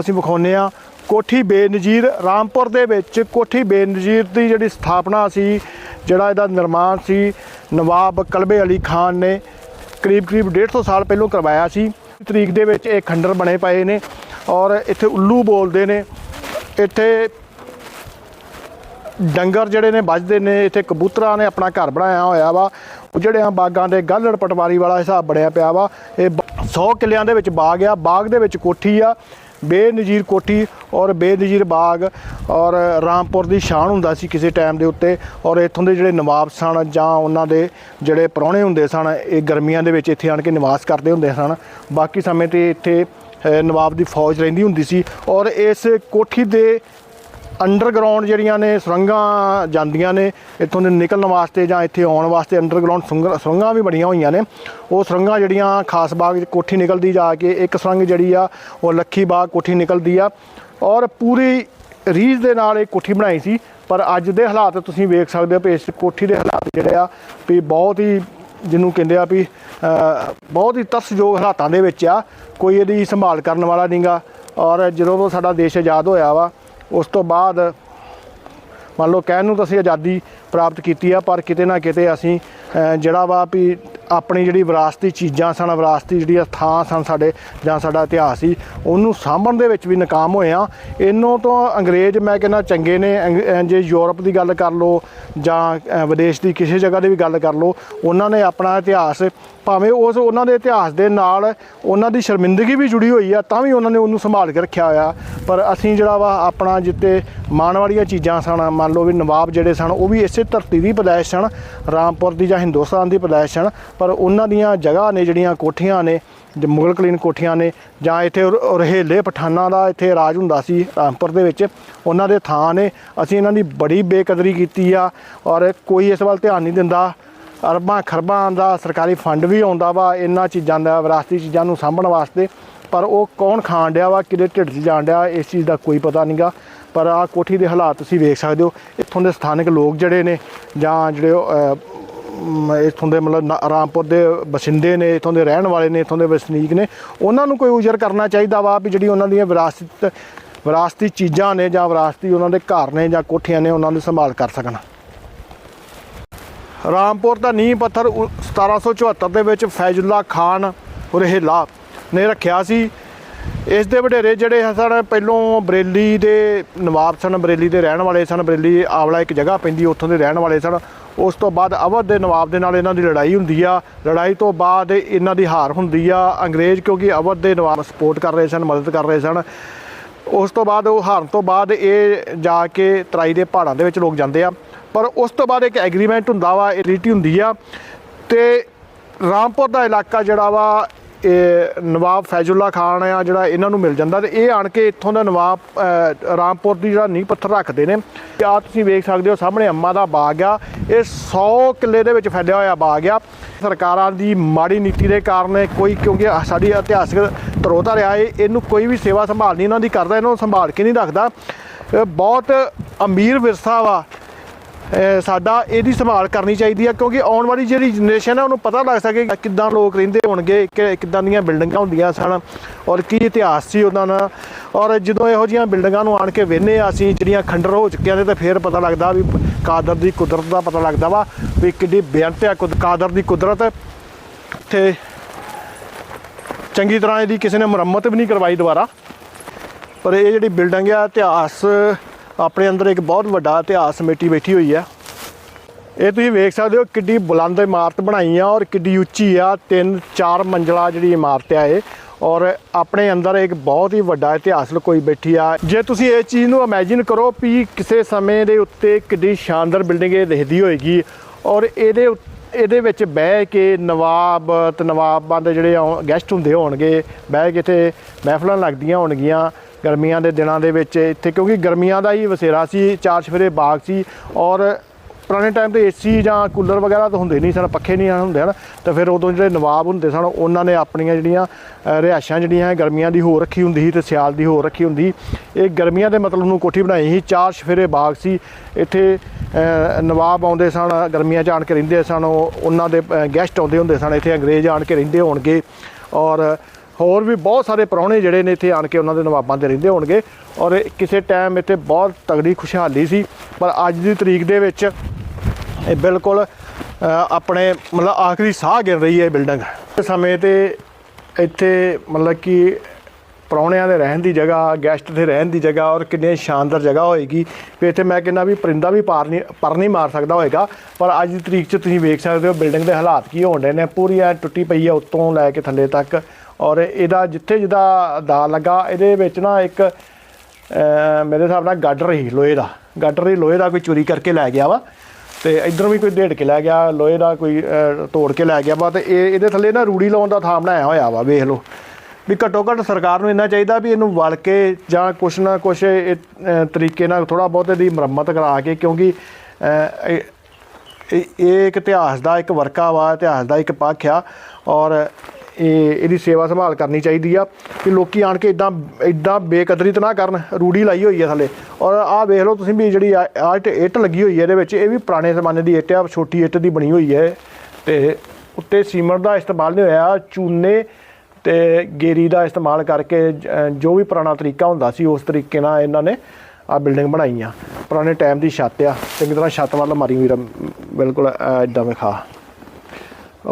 ਅਸੀਂ ਵਿਖਾਉਂਦੇ ਆ ਕੋਠੀ ਬੇਨਜ਼ੀਰ ਰਾਮਪੁਰ ਦੇ ਵਿੱਚ ਕੋਠੀ ਬੇਨਜ਼ੀਰ ਦੀ ਜਿਹੜੀ ਸਥਾਪਨਾ ਸੀ, ਜਿਹੜਾ ਇਹਦਾ ਨਿਰਮਾਣ ਸੀ, ਨਵਾਬ ਕਲਬੇ ਅਲੀ ਖਾਨ ਨੇ ਕਰੀਬ ਕਰੀਬ 150 ਸਾਲ ਪਹਿਲਾਂ ਕਰਵਾਇਆ ਸੀ। ਤਰੀਕ ਦੇ ਵਿੱਚ ਇਹ ਖੰਡਰ ਬਣੇ ਪਏ ਨੇ ਔਰ ਇੱਥੇ ਉੱਲੂ ਬੋਲਦੇ ਨੇ। ਇੱਥੇ ਡੰਗਰ ਜਿਹੜੇ ਨੇ ਵੱਜਦੇ ਨੇ, ਇੱਥੇ ਕਬੂਤਰਾਂ ਨੇ ਆਪਣਾ ਘਰ ਬਣਾਇਆ ਹੋਇਆ ਵਾ। ਜਿਹੜੇ ਆ ਬਾਗਾਂ ਦੇ ਗਾਲੜ ਪਟਵਾਰੀ ਵਾਲਾ ਹਿਸਾਬ ਬਣਿਆ ਪਿਆ ਵਾ। ਇਹ 100 ਕਿੱਲਿਆਂ ਦੇ ਵਿੱਚ ਬਾਗ ਆ, ਬਾਗ ਦੇ ਵਿੱਚ ਕੋਠੀ ਆ। ਬੇਨਜ਼ੀਰ ਕੋਠੀ ਔਰ ਬੇਨਜ਼ੀਰ ਬਾਗ ਔਰ ਰਾਮਪੁਰ ਦੀ ਸ਼ਾਨ ਹੁੰਦਾ ਸੀ ਕਿਸੇ ਟਾਈਮ ਦੇ ਉੱਤੇ ਔਰ ਇੱਥੋਂ ਦੇ ਜਿਹੜੇ ਨਵਾਬ ਸਨ ਜਾਂ ਉਹਨਾਂ ਦੇ ਜਿਹੜੇ ਪ੍ਰਾਹੁਣੇ ਹੁੰਦੇ ਸਨ, ਇਹ ਗਰਮੀਆਂ ਦੇ ਵਿੱਚ ਇੱਥੇ ਆਣ ਕੇ ਨਿਵਾਸ ਕਰਦੇ ਹੁੰਦੇ ਸਨ। ਬਾਕੀ ਸਮੇਂ ਤੇ ਇੱਥੇ ਨਵਾਬ ਦੀ ਫੌਜ ਰਹਿੰਦੀ ਹੁੰਦੀ ਸੀ ਔਰ ਇਸ ਕੋਠੀ ਦੇ ਅੰਡਰਗਰਾਉਂਡ ਜਿਹੜੀਆਂ ਨੇ ਸੁਰੰਗਾਂ ਜਾਂਦੀਆਂ ਨੇ, ਇੱਥੋਂ ਦੇ ਨਿਕਲਣ ਵਾਸਤੇ ਜਾਂ ਇੱਥੇ ਆਉਣ ਵਾਸਤੇ ਅੰਡਰਗਰਾਉਂਡ ਸੁਰੰਗਾਂ ਵੀ ਬਣੀਆਂ ਹੋਈਆਂ ਨੇ। ਉਹ ਸੁਰੰਗਾਂ ਜਿਹੜੀਆਂ ਖਾਸ ਬਾਗ 'ਚ ਕੋਠੀ ਨਿਕਲਦੀ ਜਾ ਕੇ ਇੱਕ ਸੁਰੰਗ ਜਿਹੜੀ ਆ, ਉਹ ਲੱਖੀ ਬਾਗ ਕੋਠੀ ਨਿਕਲਦੀ ਆ। ਔਰ ਪੂਰੀ ਰੀਝ ਦੇ ਨਾਲ ਇਹ ਕੋਠੀ ਬਣਾਈ ਸੀ, ਪਰ ਅੱਜ ਦੇ ਹਾਲਾਤ ਤੁਸੀਂ ਵੇਖ ਸਕਦੇ ਹੋ ਵੀ ਇਸ ਕੋਠੀ ਦੇ ਹਾਲਾਤ ਜਿਹੜੇ ਆ, ਵੀ ਬਹੁਤ ਹੀ ਜਿਹਨੂੰ ਕਹਿੰਦੇ ਆ ਵੀ ਬਹੁਤ ਹੀ ਤਰਸਯੋਗ ਹਾਲਾਤਾਂ ਦੇ ਵਿੱਚ ਆ। ਕੋਈ ਇਹਦੀ ਸੰਭਾਲ ਕਰਨ ਵਾਲਾ ਨਹੀਂਗਾ ਔਰ ਜਦੋਂ ਤੋਂ ਸਾਡਾ ਦੇਸ਼ ਆਜ਼ਾਦ ਹੋਇਆ ਵਾ ਉਸ ਤੋਂ ਬਾਅਦ ਮੰਨ ਲਓ ਕਹਿਣ ਨੂੰ ਤਾਂ ਅਸੀਂ ਆਜ਼ਾਦੀ ਪ੍ਰਾਪਤ ਕੀਤੀ ਆ, ਪਰ ਕਿਤੇ ਨਾ ਕਿਤੇ ਅਸੀਂ ਜਿਹੜਾ ਵਾ ਵੀ ਆਪਣੀ ਜਿਹੜੀ ਵਿਰਾਸਤੀ ਚੀਜ਼ਾਂ ਸਨ, ਵਿਰਾਸਤੀ ਜਿਹੜੀ ਥਾਂ ਸਨ ਸਾਡੇ, ਜਾਂ ਸਾਡਾ ਇਤਿਹਾਸ ਸੀ, ਉਹਨੂੰ ਸਾਂਭਣ ਦੇ ਵਿੱਚ ਵੀ ਨਾਕਾਮ ਹੋਏ ਆ ਇਹਨੋਂ ਤੋਂ ਅੰਗਰੇਜ਼ ਮੈਂ ਕਹਿੰਦਾ ਚੰਗੇ ਨੇ, ਅੰਗ- ਜੇ ਯੂਰਪ ਦੀ ਗੱਲ ਕਰ ਲਓ, ਜਾਂ ਵਿਦੇਸ਼ ਦੀ ਕਿਸੇ ਜਗ੍ਹਾ ਦੀ ਵੀ ਗੱਲ ਕਰ ਲਓ, ਉਹਨਾਂ ਨੇ ਆਪਣਾ ਇਤਿਹਾਸ ਭਾਵੇਂ ਉਸ ਉਹਨਾਂ ਦੇ ਇਤਿਹਾਸ ਦੇ ਨਾਲ ਉਹਨਾਂ ਦੀ ਸ਼ਰਮਿੰਦਗੀ ਵੀ ਜੁੜੀ ਹੋਈ ਆ, ਤਾਂ ਵੀ ਉਹਨਾਂ ਨੇ ਉਹਨੂੰ ਸੰਭਾਲ ਕੇ ਰੱਖਿਆ ਹੋਇਆ। ਪਰ ਅਸੀਂ ਜਿਹੜਾ ਵਾ ਆਪਣਾ ਜਿੱਤੇ ਮਾਣ ਵਾਲੀਆਂ ਚੀਜ਼ਾਂ ਸਨ, ਮੰਨ ਲਓ ਵੀ ਨਵਾਬ ਜਿਹੜੇ ਸਨ, ਉਹ ਵੀ ਇਸੇ ਧਰਤੀ ਦੀ ਪਦਾਇਸ਼ ਸਨ, ਰਾਮਪੁਰ ਦੀ ਜਾਂ ਹਿੰਦੁਸਤਾਨ ਦੀ ਪਦਾਇਸ਼ ਸਨ ਪਰ ਉਹਨਾਂ ਦੀਆਂ ਜਗ੍ਹਾ ਨੇ ਜਿਹੜੀਆਂ ਕੋਠੀਆਂ ਨੇ ਜੋ ਮੁਗਲ ਕਲੀਨ ਕੋਠੀਆਂ ਨੇ ਜਾਂ ਇੱਥੇ ਰ- ਰਹੇਲੇ ਪਠਾਨਾਂ ਦਾ ਇੱਥੇ ਰਾਜ ਹੁੰਦਾ ਸੀ ਰਾਮਪੁਰ ਦੇ ਵਿੱਚ ਉਹਨਾਂ ਦੇ ਥਾਂ ਨੇ। ਅਸੀਂ ਇਹਨਾਂ ਦੀ ਬੜੀ ਬੇਕਦਰੀ ਕੀਤੀ ਆ ਔਰ ਕੋਈ ਇਸ ਵੱਲ ਧਿਆਨ ਨਹੀਂ ਦਿੰਦਾ। ਅਰਬਾਂ ਖਰਬਾਂ ਦਾ ਸਰਕਾਰੀ ਫੰਡ ਵੀ ਆਉਂਦਾ ਵਾ ਇਹਨਾਂ ਚੀਜ਼ਾਂ ਦਾ ਵਿਰਾਸਤੀ ਚੀਜ਼ਾਂ ਨੂੰ ਸਾਂਭਣ ਵਾਸਤੇ। ਪਰ ਉਹ ਕੌਣ ਖਾਣ ਡਿਆ ਵਾ ਕਿਹਦੇ ਢਿੱਡ 'ਚ ਜਾਣ ਡਿਆ ਇਸ ਚੀਜ਼ ਦਾ ਕੋਈ ਪਤਾ ਨਹੀਂਗਾ ਪਰ ਆ ਕੋਠੀ ਦੇ ਹਾਲਾਤ ਤੁਸੀਂ ਵੇਖ ਸਕਦੇ ਹੋ ਇੱਥੋਂ ਦੇ ਸਥਾਨਕ ਲੋਕ ਜਿਹੜੇ ਨੇ ਜਾਂ ਜਿਹੜੇ ਉਹ, ਇੱਥੋਂ ਦੇ ਮਤਲਬ ਨਾ- ਰਾਮਪੁਰ ਦੇ ਬਸਿੰਦੇ ਨੇ, ਇੱਥੋਂ ਦੇ ਰਹਿਣ ਵਾਲੇ ਨੇ, ਇੱਥੋਂ ਦੇ ਵਸਨੀਕ ਨੇ, ਉਹਨਾਂ ਨੂੰ ਕੋਈ ਉਜਰ ਕਰਨਾ ਚਾਹੀਦਾ ਵਾ ਵੀ ਜਿਹੜੀ ਉਹਨਾਂ ਦੀਆਂ ਵਿਰਾਸਤ ਵਿਰਾਸਤੀ ਚੀਜ਼ਾਂ ਨੇ ਜਾਂ ਵਿਰਾਸਤੀ ਉਹਨਾਂ ਦੇ ਘਰ ਨੇ ਜਾਂ ਕੋਠੀਆਂ ਨੇ, ਉਹਨਾਂ ਦੀ ਸੰਭਾਲ ਕਰ ਸਕਣ। ਰਾਮਪੁਰ ਦਾ ਨੀਂਹ ਪੱਥਰ ਉ- 1774 ਦੇ ਵਿੱਚ ਫੈਜ਼ੁੱਲਾ ਖਾਨ ਰਹਿਲਾ ਨੇ ਰੱਖਿਆ ਸੀ। ਇਸ ਦੇ ਵਡੇਰੇ ਜਿਹੜੇ ਸਨ, ਪਹਿਲੋਂ ਬਰੇਲੀ ਦੇ ਨਵਾਬ ਸਨ, ਬਰੇਲੀ ਦੇ ਰਹਿਣ ਵਾਲੇ ਸਨ, ਬਰੇਲੀ ਆਵਲਾ ਇੱਕ ਜਗ੍ਹਾ ਪੈਂਦੀ, ਉੱਥੋਂ ਦੇ ਰਹਿਣ ਵਾਲੇ ਸਨ। ਉਸ ਤੋਂ ਬਾਅਦ ਅਵਧ ਦੇ ਨਵਾਬ ਦੇ ਨਾਲ ਇਹਨਾਂ ਦੀ ਲੜਾਈ ਹੁੰਦੀ ਆ। ਲੜਾਈ ਤੋਂ ਬਾਅਦ ਇਹਨਾਂ ਦੀ ਹਾਰ ਹੁੰਦੀ ਆ। ਅੰਗਰੇਜ਼ ਕਿਉਂਕਿ ਅਵਧ ਦੇ ਨਵਾਬ ਸਪੋਰਟ ਕਰ ਰਹੇ ਸਨ, ਮਦਦ ਕਰ ਰਹੇ ਸਨ। ਉਸ ਤੋਂ ਬਾਅਦ ਉਹ ਹਾਰਨ ਤੋਂ ਬਾਅਦ ਇਹ ਜਾ ਕੇ ਤਰਾਈ ਦੇ ਪਹਾੜਾਂ ਦੇ ਵਿੱਚ ਲੋਕ ਜਾਂਦੇ ਆ। ਪਰ ਉਸ ਤੋਂ ਬਾਅਦ ਇੱਕ ਐਗਰੀਮੈਂਟ ਹੁੰਦਾ ਵਾ, ਇਹ ਟ੍ਰੀਟੀ ਹੁੰਦੀ ਆ। ਤੇ ਰਾਮਪੁਰ ਦਾ ਇਲਾਕਾ ਜਿਹੜਾ ਵਾ ਨਵਾਬ ਫੈਜ਼ੁੱਲਾ ਖਾਨ ਆ, ਜਿਹੜਾ ਇਹਨਾਂ ਨੂੰ ਮਿਲ ਜਾਂਦਾ ਤੇ ਇਹ ਆਣ ਕੇ ਇੱਥੋਂ ਦਾ ਨਵਾਬ ਰਾਮਪੁਰ ਦੀ ਜਿਹੜਾ ਨੀਂਹ ਪੱਥਰ ਰੱਖਦੇ ਨੇ। ਤੇ ਆ ਤੁਸੀਂ ਵੇਖ ਸਕਦੇ ਹੋ, ਸਾਹਮਣੇ ਅੰਮਾ ਦਾ ਬਾਗ ਆ। ਇਹ 100 ਕਿੱਲੇ ਦੇ ਵਿੱਚ ਫੈਲਿਆ ਹੋਇਆ ਬਾਗ ਆ। ਸਰਕਾਰਾਂ ਦੀ ਮਾੜੀ ਨੀਤੀ ਦੇ ਕਾਰਨ ਕੋਈ, ਕਿਉਂਕਿ ਸਾਡੀ ਇਤਿਹਾਸਕ ਧਰੋਹਰ ਰਿਹਾ ਏ ਇਹਨੂੰ ਕੋਈ ਵੀ ਸੇਵਾ ਸੰਭਾਲ ਨਹੀਂ, ਇਹਨਾਂ ਦੀ ਕਰਦਾ ਇਹਨਾਂ ਨੂੰ ਸੰਭਾਲ ਕੇ ਨਹੀਂ ਰੱਖਦਾ। ਬਹੁਤ ਅਮੀਰ ਵਿਰਸਾ ਵਾ। ਸਾਡਾ ਇਹਦੀ ਸੰਭਾਲ ਕਰਨੀ ਚਾਹੀਦੀ ਹੈ ਕਿਉਂਕਿ ਆਉਣ ਵਾਲੀ ਜਿਹੜੀ ਜਨਰੇਸ਼ਨ ਹੈ ਉਹਨੂੰ ਪਤਾ ਲੱਗ ਸਕੇ ਕਿੱਦਾਂ ਲੋਕ ਰਹਿੰਦੇ ਹੋਣਗੇ, ਕਿ ਕਿੱਦਾਂ ਦੀਆਂ ਬਿਲਡਿੰਗਾਂ ਹੁੰਦੀਆਂ ਸਨ ਔਰ ਕੀ ਇਤਿਹਾਸ ਸੀ ਉਹਨਾਂ ਦਾ। ਔਰ ਜਦੋਂ ਇਹੋ ਜਿਹੀਆਂ ਬਿਲਡਿੰਗਾਂ ਨੂੰ ਆਣ ਕੇ ਵੇਖਨੇ ਆ ਅਸੀਂ, ਜਿਹੜੀਆਂ ਖੰਡਰ ਹੋ ਚੁੱਕੀਆਂ ਨੇ, ਤਾਂ ਫਿਰ ਪਤਾ ਲੱਗਦਾ ਵੀ ਕਾਦਰ ਦੀ ਕੁਦਰਤ ਦਾ ਪਤਾ ਲੱਗਦਾ ਵਾ ਵੀ ਕਿੱਡੀ ਬੇਅੰਤ ਆ ਕੁਦ- ਕਾਦਰ ਦੀ ਕੁਦਰਤ। ਤੇ ਚੰਗੀ ਤਰ੍ਹਾਂ ਇਹਦੀ ਕਿਸੇ ਨੇ ਮੁਰੰਮਤ ਵੀ ਨਹੀਂ ਕਰਵਾਈ ਦੁਬਾਰਾ। ਪਰ ਇਹ ਜਿਹੜੀ ਬਿਲਡਿੰਗ ਆ, ਇਤਿਹਾਸ ਆਪਣੇ ਅੰਦਰ ਇੱਕ ਬਹੁਤ ਵੱਡਾ ਇਤਿਹਾਸ ਸਮੇਟੀ ਬੈਠੀ ਹੋਈ ਆ ਇਹ ਤੁਸੀਂ ਵੇਖ ਸਕਦੇ ਹੋ ਕਿੱਡੀ ਬੁਲੰਦ ਇਮਾਰਤ ਬਣਾਈ ਆ ਔਰ ਕਿੱਡੀ ਉੱਚੀ ਆ। ਤਿੰਨ, ਚਾਰ ਮੰਜ਼ਲਾ ਜਿਹੜੀ ਇਮਾਰਤ ਆ ਇਹ। ਔਰ ਆਪਣੇ ਅੰਦਰ ਇੱਕ ਬਹੁਤ ਹੀ ਵੱਡਾ ਇਤਿਹਾਸ ਲੁਕੋਈ ਬੈਠੀ ਆ। ਜੇ ਤੁਸੀਂ ਇਹ ਚੀਜ਼ ਨੂੰ ਇਮੇਜਿਨ ਕਰੋ ਵੀ ਕਿਸੇ ਸਮੇਂ ਦੇ ਉੱਤੇ ਕਿੱਡੀ ਸ਼ਾਨਦਾਰ ਬਿਲਡਿੰਗ ਇਹ ਦਿਖਦੀ ਹੋਏਗੀ। ਔਰ ਇਹਦੇ ਉੱਤੇ ਇਹਦੇ ਵਿੱਚ ਬਹਿ ਕੇ ਨਵਾਬ, ਤੇ ਨਵਾਬਾਂ ਦੇ ਜਿਹੜੇ ਗੈਸਟ ਹੁੰਦੇ ਹੋਣਗੇ, ਬਹਿ ਕੇ ਇੱਥੇ ਮਹਿਫਲਾਂ ਲੱਗਦੀਆਂ ਹੋਣਗੀਆਂ। ਗਰਮੀਆਂ ਦੇ ਦਿਨਾਂ ਦੇ ਵਿੱਚ ਇੱਥੇ, ਕਿਉਂਕਿ ਗਰਮੀਆਂ ਦਾ ਹੀ ਵਸੇਰਾ ਸੀ, ਚਾਰ ਛਫੇਰੇ ਬਾਗ ਸੀ ਔਰ ਪੁਰਾਣੇ ਟਾਈਮ ਤੇ ਏਸੀ ਜਾਂ ਕੂਲਰ ਵਗੈਰਾ ਤਾਂ ਹੁੰਦੇ ਨਹੀਂ ਸਨ, ਪੱਖੇ ਨਹੀਂ ਹੁੰਦੇ ਹਨ, ਤਾਂ ਫਿਰ ਉਦੋਂ ਜਿਹੜੇ ਨਵਾਬ ਹੁੰਦੇ ਸਨ, ਉਹਨਾਂ ਨੇ ਆਪਣੀਆਂ ਜਿਹੜੀਆਂ ਰਿਹਾਇਸ਼ਾਂ ਜਿਹੜੀਆਂ ਗਰਮੀਆਂ ਦੀ ਹੋ ਰੱਖੀ ਹੁੰਦੀ ਸੀ ਤੇ ਸਿਆਲ ਦੀ ਹੋ ਰੱਖੀ ਹੁੰਦੀ ਇਹ ਗਰਮੀਆਂ ਦੇ ਮਤਲਬ ਨੂੰ ਕੋਠੀ ਬਣਾਈ ਸੀ, ਚਾਰ ਚਫੇਰੇ ਬਾਗ ਸੀ, ਇੱਥੇ ਨਵਾਬ ਆਉਂਦੇ ਸਨ, ਗਰਮੀਆਂ 'ਚ ਆਣ ਕੇ ਰਹਿੰਦੇ ਸਨ ਉਹਨਾਂ ਦੇ ਗੈਸਟ ਆਉਂਦੇ ਹੁੰਦੇ ਸਨ, ਇੱਥੇ ਅੰਗਰੇਜ਼ ਆਣ ਕੇ ਰਹਿੰਦੇ ਹੋਣਗੇ ਔਰ ਹੋਰ ਵੀ ਬਹੁਤ ਸਾਰੇ ਪ੍ਰਾਹੁਣੇ ਜਿਹੜੇ ਨੇ ਇੱਥੇ ਆਣ ਕੇ ਉਹਨਾਂ ਦੇ ਨਵਾਬਾਂ ਦੇ ਰਹਿੰਦੇ ਹੋਣਗੇ। ਔਰ ਇਹ ਕਿਸੇ ਟਾਈਮ ਇੱਥੇ ਬਹੁਤ ਤਗੜੀ ਖੁਸ਼ਹਾਲੀ ਸੀ, ਪਰ ਅੱਜ ਦੀ ਤਰੀਕ ਦੇ ਵਿੱਚ ਇਹ ਬਿਲਕੁਲ ਆਪਣੇ ਮਤਲਬ ਆਖਰੀ ਸਾਹ ਗਿਰ ਰਹੀ ਹੈ ਬਿਲਡਿੰਗ। ਇਸ ਸਮੇਂ ਤੇ ਇੱਥੇ ਮਤਲਬ ਕਿ ਪ੍ਰਾਹੁਣਿਆਂ ਦੇ ਰਹਿਣ ਦੀ ਜਗ੍ਹਾ ਗੈਸਟ ਦੇ ਰਹਿਣ ਦੀ ਜਗ੍ਹਾ ਔਰ ਕਿੰਨੀ ਸ਼ਾਨਦਾਰ ਜਗ੍ਹਾ ਹੋਏਗੀ। ਵੀ ਇੱਥੇ ਮੈਂ ਕਹਿੰਦਾ ਵੀ ਪਰਿੰਦਾ ਵੀ ਪਾਰ ਨਹੀਂ, ਪਰ ਨਹੀਂ ਮਾਰ ਸਕਦਾ ਹੋਏਗਾ, ਪਰ ਅੱਜ ਦੀ ਤਰੀਕ 'ਚ ਤੁਸੀਂ ਵੇਖ ਸਕਦੇ ਹੋ ਬਿਲਡਿੰਗ ਦੇ ਹਾਲਾਤ ਕੀ ਹੋਣ ਰਹੇ ਨੇ। ਪੂਰੀ ਐ ਟੁੱਟੀ ਪਈ ਹੈ ਉੱਤੋਂ ਲੈ ਕੇ ਥੱਲੇ ਤੱਕ। ਔਰ ਇਹਦਾ ਜਿੱਥੇ ਜਿਹਦਾ ਦਾ ਲੱਗਾ ਇਹਦੇ ਵਿੱਚ ਨਾ ਇੱਕ ਮੇਰੇ ਹਿਸਾਬ ਨਾਲ ਗਾਡਰ ਹੀ ਲੋਹੇ ਦਾ। ਗਾਡਰ ਹੀ ਲੋਹੇ ਦਾ ਕੋਈ ਚੋਰੀ ਕਰਕੇ ਲੈ ਗਿਆ ਵਾ। ਤੇ ਇਧਰੋਂ ਵੀ ਕੋਈ ਢੇੜ ਕੇ ਲੈ ਗਿਆ ਲੋਹੇ ਦਾ ਕੋਈ ਤੋੜ ਕੇ ਲੈ ਗਿਆ ਵਾ। ਤੇ ਇਹ ਇਹਦੇ ਥੱਲੇ ਨਾ ਰੂੜੀ ਲਾਉਣ ਦਾ ਥਾਂ ਬਣਾਇਆ ਹੋਇਆ ਵਾ ਵੇਖ ਲਓ। ਵੀ ਘੱਟੋ ਘੱਟ ਸਰਕਾਰ ਨੂੰ ਇੰਨਾ ਚਾਹੀਦਾ ਵੀ ਇਹਨੂੰ ਵਲ ਕੇ ਜਾਂ ਕੁਛ ਨਾ ਕੁਛ ਇਹ, ਤਰੀਕੇ ਨਾਲ ਥੋੜਾ ਬਹੁਤ ਇਹਦੀ ਮੁਰੰਮਤ ਕਰਾ ਕੇ ਕਿਉਂਕਿ ਇਹ ਇੱਕ ਇਤਿਹਾਸ ਦਾ ਇੱਕ ਵਰਕਾ ਵਾ ਇਤਿਹਾਸ ਦਾ ਇੱਕ ਪੱਖ ਆ। ਔਰ ਇਹ ਇਹਦੀ ਸੇਵਾ ਸੰਭਾਲ ਕਰਨੀ ਚਾਹੀਦੀ ਆ ਕਿ ਲੋਕੀ ਆਣ ਕੇ ਇਦਾਂ ਇਦਾਂ ਬੇਕਦਰੀ ਤਾਂ ਨਾ ਕਰਨ, ਰੂੜੀ ਲਾਈ ਹੋਈ ਆ ਥੱਲੇ। ਔਰ ਆਹ ਵੇਖ ਲਓ ਤੁਸੀਂ ਵੀ ਜਿਹੜੀ ਆ ਆਹ ਇੱਟ ਇੱਟ ਲੱਗੀ ਹੋਈ ਹੈ ਇਹਦੇ ਵਿੱਚ, ਇਹ ਵੀ ਪੁਰਾਣੇ ਜ਼ਮਾਨੇ ਦੀ ਇੱਟ ਆ, ਛੋਟੀ ਇੱਟ ਦੀ ਬਣੀ ਹੋਈ ਹੈ ਤੇ ਉੱਤੇ ਸੀਮੈਂਟ ਦਾ ਇਸਤੇਮਾਲ ਨਹੀਂ ਹੋਇਆ, ਚੂਨੇ ਤੇ ਗੇਰੀ ਦਾ ਇਸਤੇਮਾਲ ਕਰਕੇ ਜੋ ਵੀ ਪੁਰਾਣਾ ਤਰੀਕਾ ਹੁੰਦਾ ਸੀ, ਉਸ ਤਰੀਕੇ ਨਾਲ ਇਹਨਾਂ ਨੇ ਆ ਬਿਲਡਿੰਗ ਬਣਾਈ ਆ। ਪੁਰਾਣੇ ਟਾਈਮ ਦੀ ਛੱਤ ਆ, ਚੰਗੀ ਤਰ੍ਹਾਂ ਛੱਤ ਵੱਲ ਮਾਰੀ ਵੀਰ ਬਿਲਕੁਲ ਇਦਾਂ ਵਿਖਾ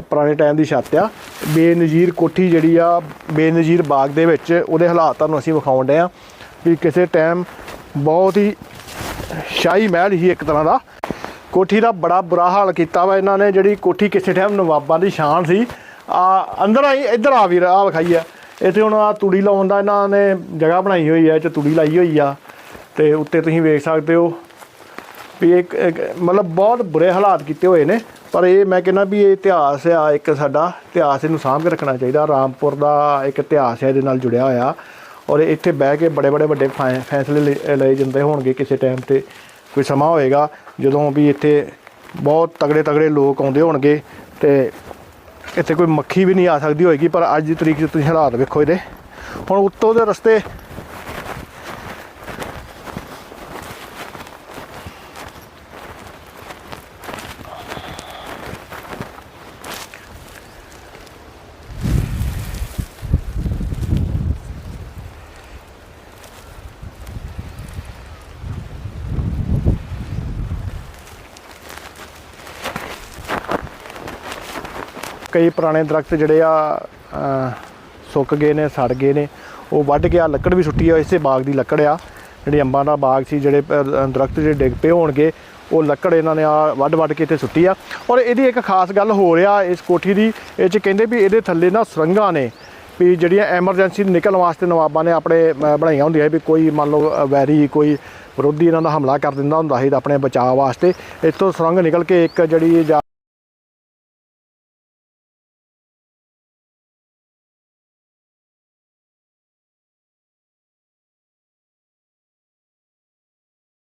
ਪੁਰਾਣੇ ਟਾਈਮ ਦੀ ਛੱਤ ਆ। ਬੇਨਜ਼ੀਰ ਕੋਠੀ ਜਿਹੜੀ ਆ, ਬੇਨਜ਼ੀਰ ਬਾਗ ਦੇ ਵਿੱਚ ਉਹਦੇ ਹਾਲਾਤ ਤੁਹਾਨੂੰ ਅਸੀਂ ਵਿਖਾਉਣ ਡਏ ਆ ਵੀ ਕਿਸੇ ਟਾਈਮ ਬਹੁਤ ਹੀ ਸ਼ਾਹੀ ਮਹਿਲ ਹੀ ਇੱਕ ਤਰ੍ਹਾਂ ਦਾ। ਕੋਠੀ ਦਾ ਬੜਾ ਬੁਰਾ ਹਾਲ ਕੀਤਾ ਵਾ ਇਹਨਾਂ ਨੇ, ਜਿਹੜੀ ਕੋਠੀ ਕਿਸੇ ਟਾਈਮ ਨਵਾਬਾਂ ਦੀ ਸ਼ਾਨ ਸੀ। ਆ, ਅੰਦਰ ਆਈ, ਇੱਧਰ ਆ ਵੀਰ, ਆ ਵਿਖਾਈ ਆ। ਇੱਥੇ ਹੁਣ ਆ ਤੂੜੀ ਲਾਉਣ ਦਾ ਇਹਨਾਂ ਨੇ ਜਗ੍ਹਾ ਬਣਾਈ ਹੋਈ ਹੈ ਚ ਤੂੜੀ ਲਾਈ ਹੋਈ ਆ। ਤੇ ਉੱਤੇ ਤੁਸੀਂ ਵੇਖ ਸਕਦੇ ਹੋ ਵੀ ਇੱਕ ਮਤਲਬ ਬਹੁਤ ਬੁਰੇ ਹਾਲਾਤ ਕੀਤੇ ਹੋਏ ਨੇ, ਪਰ ਇਹ ਮੈਂ ਕਹਿੰਦਾ ਵੀ ਇਹ ਇਤਿਹਾਸ ਆ, ਇੱਕ ਸਾਡਾ ਇਤਿਹਾਸ ਇਹਨੂੰ ਸਾਂਭ ਕੇ ਰੱਖਣਾ ਚਾਹੀਦਾ। ਰਾਮਪੁਰ ਦਾ ਇੱਕ ਇਤਿਹਾਸ ਹੈ ਇਹਦੇ ਨਾਲ ਜੁੜਿਆ ਹੋਇਆ। ਔਰ ਇੱਥੇ ਬਹਿ ਕੇ ਬੜੇ ਬੜੇ ਵੱਡੇ ਫੈ- ਫੈਸਲੇ ਲਏ- ਲਏ ਜਾਂਦੇ ਹੋਣਗੇ ਕਿਸੇ ਟਾਈਮ ਤੇ ਕੋਈ ਸਮਾਂ ਹੋਏਗਾ, ਜਦੋਂ ਵੀ ਇੱਥੇ ਬਹੁਤ ਤਗੜੇ ਤਗੜੇ ਲੋਕ ਆਉਂਦੇ ਹੋਣਗੇ ਤੇ ਇੱਥੇ ਕੋਈ ਮੱਖੀ ਵੀ ਨਹੀਂ ਆ ਸਕਦੀ ਹੋਏਗੀ, ਪਰ ਅੱਜ ਦੀ ਤਰੀਕ 'ਚ ਤੁਸੀਂ ਹਾਲਾਤ ਵੇਖੋ ਇਹਦੇ। ਹੁਣ ਉੱਤੋਂ ਦੇ ਰਸਤੇ ਕਈ ਪੁਰਾਣੇ ਦਰਖਤ ਜਿਹੜੇ ਆ ਸੁੱਕ ਗਏ ਨੇ ਸੜ ਗਏ ਨੇ ਉਹ ਵੱਢ ਕੇ ਆ ਲੱਕੜ ਵੀ ਸੁੱਟੀ ਆ ਇਸੇ ਬਾਗ ਦੀ ਲੱਕੜ ਆ। ਜਿਹੜੀ ਅੰਬਾਂ ਦਾ ਬਾਗ ਸੀ ਜਿਹੜੇ ਅਹ, ਦਰਖਤ ਜਿਹੜੇ ਡਿੱਗ ਪਏ ਹੋਣਗੇ ਉਹ ਲੱਕੜ ਇਹਨਾਂ ਨੇ ਆ ਵੱਢ ਵੱਢ ਕੇ ਇੱਥੇ ਸੁੱਟੀ ਆ। ਔਰ ਇਹਦੀ ਇੱਕ ਖਾਸ ਗੱਲ ਹੋ ਰਿਹਾ ਇਸ ਕੋਠੀ ਦੀ ਇਹ ਚ ਕਹਿੰਦੇ ਵੀ ਇਹਦੇ ਥੱਲੇ ਨਾ ਸੁਰੰਗਾਂ ਨੇ ਵੀ ਜਿਹੜੀਆਂ ਐਮਰਜੈਂਸੀ ਨਿਕਲਣ ਵਾਸਤੇ ਨਵਾਬਾਂ ਨੇ ਆਪਣੇ ਬਣਾਈਆਂ ਹੁੰਦੀਆਂ ਵੀ ਕੋਈ ਮੰਨ ਲਓ ਵੈਰੀ ਕੋਈ ਵਿਰੋਧੀ ਇਹਨਾਂ ਦਾ ਹਮਲਾ ਕਰ ਦਿੰਦਾ ਹੁੰਦਾ ਸੀ ਆਪਣੇ ਬਚਾਅ ਵਾਸਤੇ। ਇੱਥੋਂ ਸੁਰੰਗ ਨਿਕਲ ਕੇ ਇੱਕ ਜਿਹੜੀ ਜਾ